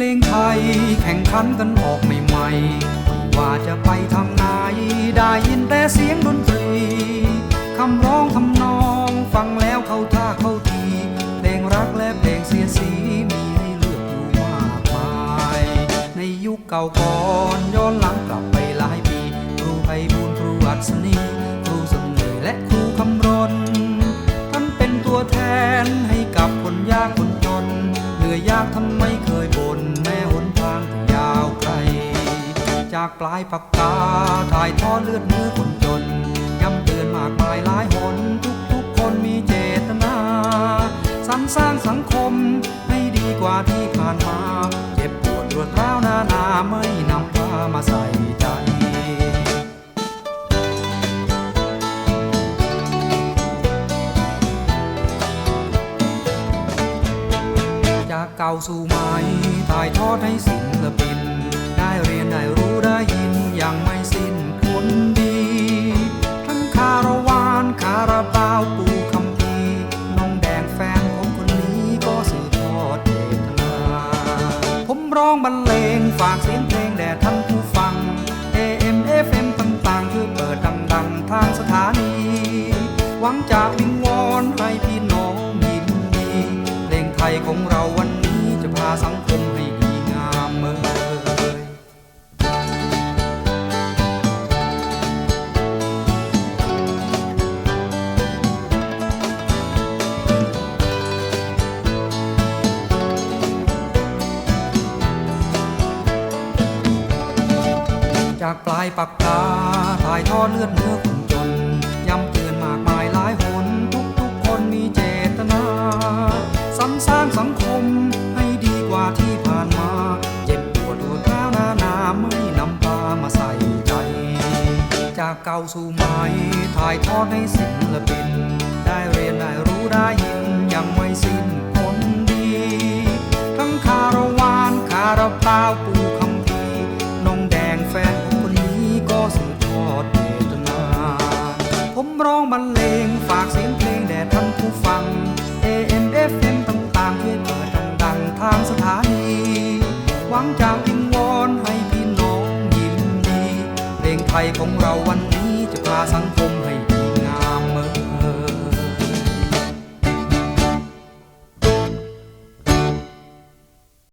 พลงไทย แข่งขันกันออกใหม่ๆไม่ว่าจะไปทางไหน ได้ยินแต่เสียงดนตรีคำร้องทำนองฟังแล้วเข้าท่าเข้าที เพลงรักและเพลงเสียสีมีให้เลือกอยู่มากมาย ในยุคเก่าก่อนย้อนหลังกลับไปหลายปี ครูไพบูลครูอัศนีครูสมเนยและครูคำรณท่านเป็นตัวแทนให้กับคนยากคนจนเหนื่อยยากทำไมเคย จากปลายปากกา ถ่ายทอดเลือดเนื้อคนจนย้ำเตือนมากมายหลายหน ทุกทุกๆคนมีเจตนาสรรสร้างสังคมให้ดีกว่าที่ผ่านมา เจ็บปวดรวดร้าวนานาไม่นำพามาใส่ใจจากเก่าสู่ใหม่ถ่ายทอดให้ศิลปิน องบรรเลงฝากเสียงเพลงแด่ท่านผู้ฟัง AM FM ต่างๆ คือเปิดดังๆ ทางสถานี หวังจากวิงวอนให้พี่น้องยินดีเพลงไทยของเราวันนี้จะพาสังคม จากปลายปากกาถ่ายทอดเลือดเนื้อคนจนย้ำเตือนมากมายหลายหนทุกทุกๆคนมีเจตนาสรรสร้างสังคมให้ดีกว่าที่ผ่านมาเจ็บปวดรวดร้าวนานาไม่นำพามาใส่ใจ จากเก่าสู่ใหม่ถ่ายทอดให้ศิลปิน ได้เรียนได้รู้ได้ยินยังไม่สิ้นคนดี ทั้งคารวานคาราบาวปู ร้องบรรเลงฝากเสียงเพลงแด่ท่านผู้ฟัง AM FM ต่างๆช่วยเปิดดังๆทางสถานี หวังจะวิงวอนให้พี่น้องยินดี เพลงไทยของเราวันนี้จะพาสังคม